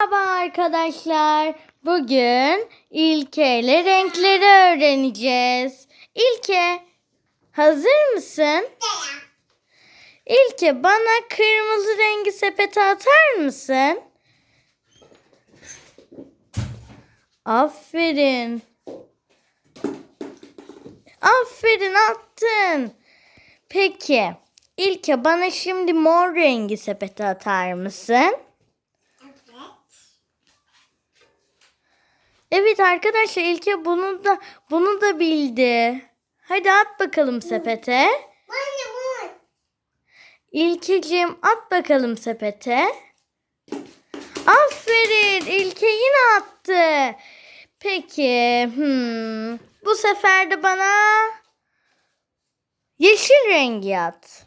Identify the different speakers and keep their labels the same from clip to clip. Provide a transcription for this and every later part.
Speaker 1: Merhaba arkadaşlar. Bugün İlke ile renkleri öğreneceğiz. İlke, hazır mısın? İlke bana kırmızı rengi sepete atar mısın? Aferin. Aferin attın. Peki. İlke bana şimdi mor rengi sepete atar mısın? Evet arkadaşlar İlke bunu da bunu da bildi. Hadi at bakalım sepete. İlkeciğim at bakalım sepete. Aferin İlke yine attı. Peki hmm, bu sefer de bana yeşil rengi at.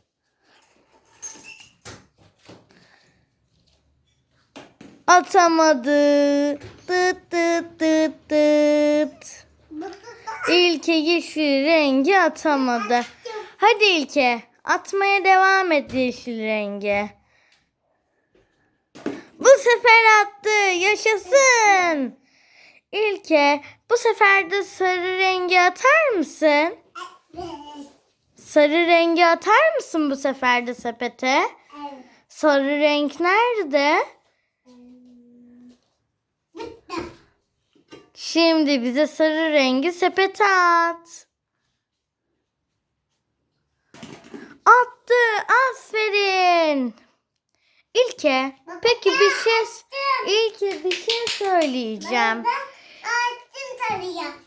Speaker 1: Atamadı. Tıt tıt tıt tıt. İlke yeşil rengi atamadı. Hadi İlke atmaya devam et yeşil rengi. Bu sefer attı. Yaşasın. İlke bu sefer de sarı rengi atar mısın? Sarı rengi atar mısın bu sefer de sepete? Sarı renk nerede? Şimdi bize sarı rengi sepete at. Attı. Aferin. İlke. Peki bir şey İlke bir şey söyleyeceğim.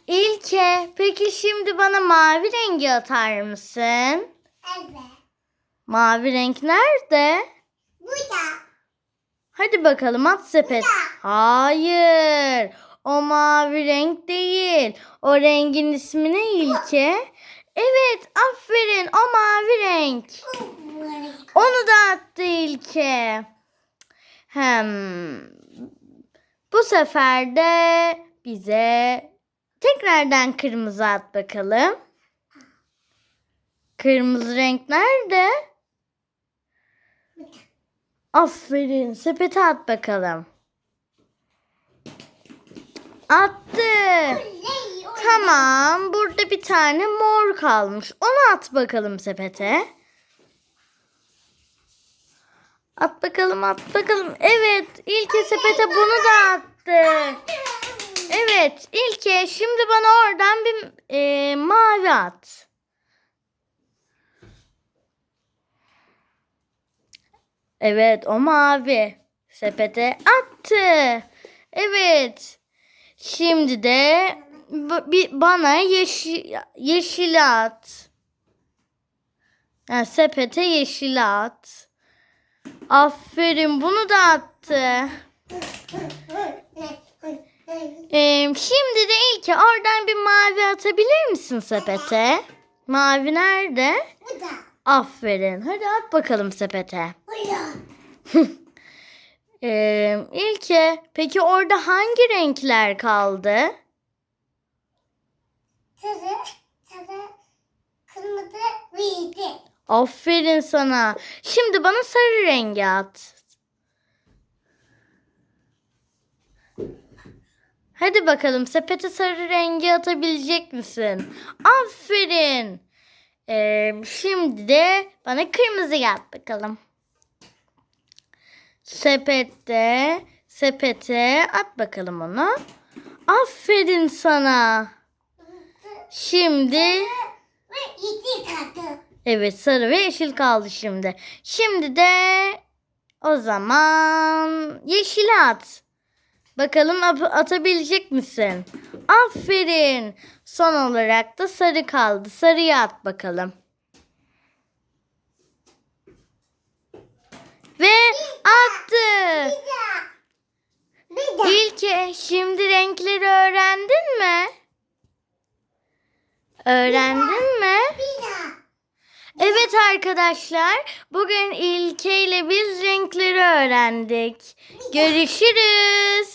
Speaker 1: İlke. Peki şimdi bana mavi rengi atar mısın? Mavi renk nerede? Hadi bakalım at sepet. Hayır. O mavi renk değil. O rengin ismi ne İlke? Evet aferin o mavi renk. Onu da attı İlke. Hem bu sefer de bize tekrardan kırmızı at bakalım. Kırmızı renk nerede? Aferin sepete at bakalım. Attı. Tamam. Burada bir tane mor kalmış. Onu at bakalım sepete. At bakalım at bakalım. Evet. İlke sepete bunu da attı. Evet. İlke şimdi bana oradan bir e, mavi at. Evet o mavi. Sepete attı. Evet. Şimdi de bir bana yeşil yeşil at. Yani sepete yeşil at. Aferin bunu da attı. Ee, şimdi de ilk oradan bir mavi atabilir misin sepete? Mavi nerede? Aferin. Hadi at bakalım sepete. Ee, İlke, peki orada hangi renkler kaldı? Aferin sana. Şimdi bana sarı rengi at. Hadi bakalım sepete sarı rengi atabilecek misin? Aferin. Ee, şimdi de bana kırmızı at bakalım. Sepette, sepete at bakalım onu. Aferin sana. Şimdi evet sarı ve yeşil kaldı şimdi. Şimdi de o zaman yeşil at. Bakalım at- atabilecek misin? Aferin. Son olarak da sarı kaldı. Sarıyı at bakalım. Ve attı. İlke şimdi renkleri öğrendin mi? Öğrendin mi? Evet arkadaşlar, bugün İlke ile biz renkleri öğrendik. Görüşürüz.